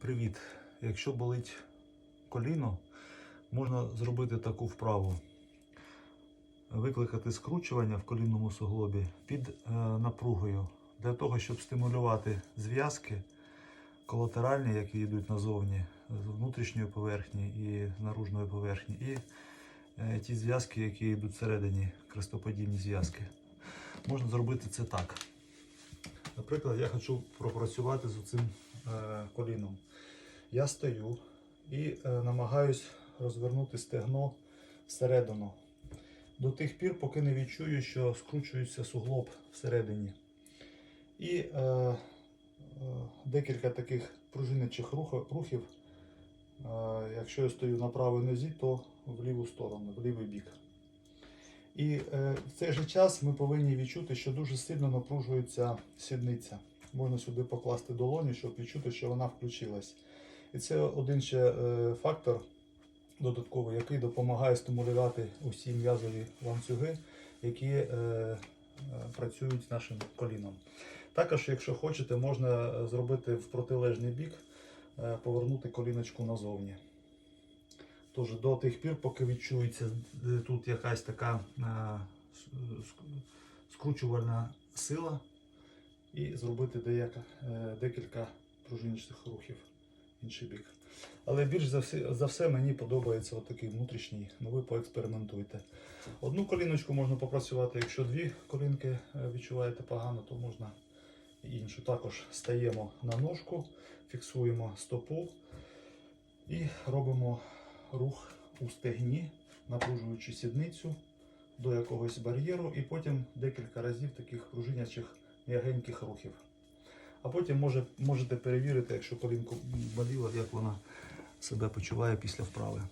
Привіт! Якщо болить коліно, можна зробити таку вправу. Викликати скручування в колінному суглобі під е, напругою для того, щоб стимулювати зв'язки колатеральні, які йдуть назовні, з внутрішньої поверхні і з наружної поверхні, і е, ті зв'язки, які йдуть всередині, крестоподібні зв'язки. Можна зробити це так. Наприклад, я хочу пропрацювати з цим коліном. Я стою і е, намагаюсь розвернути стегно всередину. До тих пір, поки не відчую, що скручується суглоб всередині. І е, е, декілька таких пружиничих рухів. Е, якщо я стою на правій нозі, то в ліву сторону, в лівий бік. І е, в цей же час ми повинні відчути, що дуже сильно напружується сідниця. Можна сюди покласти долоню, щоб відчути, що вона включилась. І це один ще е, фактор додатковий, який допомагає стимулювати усі м'язові ланцюги, які е, е, працюють нашим коліном. Також, якщо хочете, можна зробити в протилежний бік, повернути коліночку назовні. Тож до тих пір, поки відчується тут якась така скручувальна сила, і зробити деяка, е, декілька пружинічних рухів в інший бік. Але більш за все, за все мені подобається отакий внутрішній, ну ви поекспериментуйте. Одну коліночку можна попрацювати, якщо дві колінки е, відчуваєте погано, то можна іншу. Також стаємо на ножку, фіксуємо стопу і робимо рух у стегні, напружуючи сідницю до якогось бар'єру, і потім декілька разів таких пружинячих м'ягеньких рухів. А потім може, можете перевірити, якщо колінку боліло, як вона себе почуває після вправи.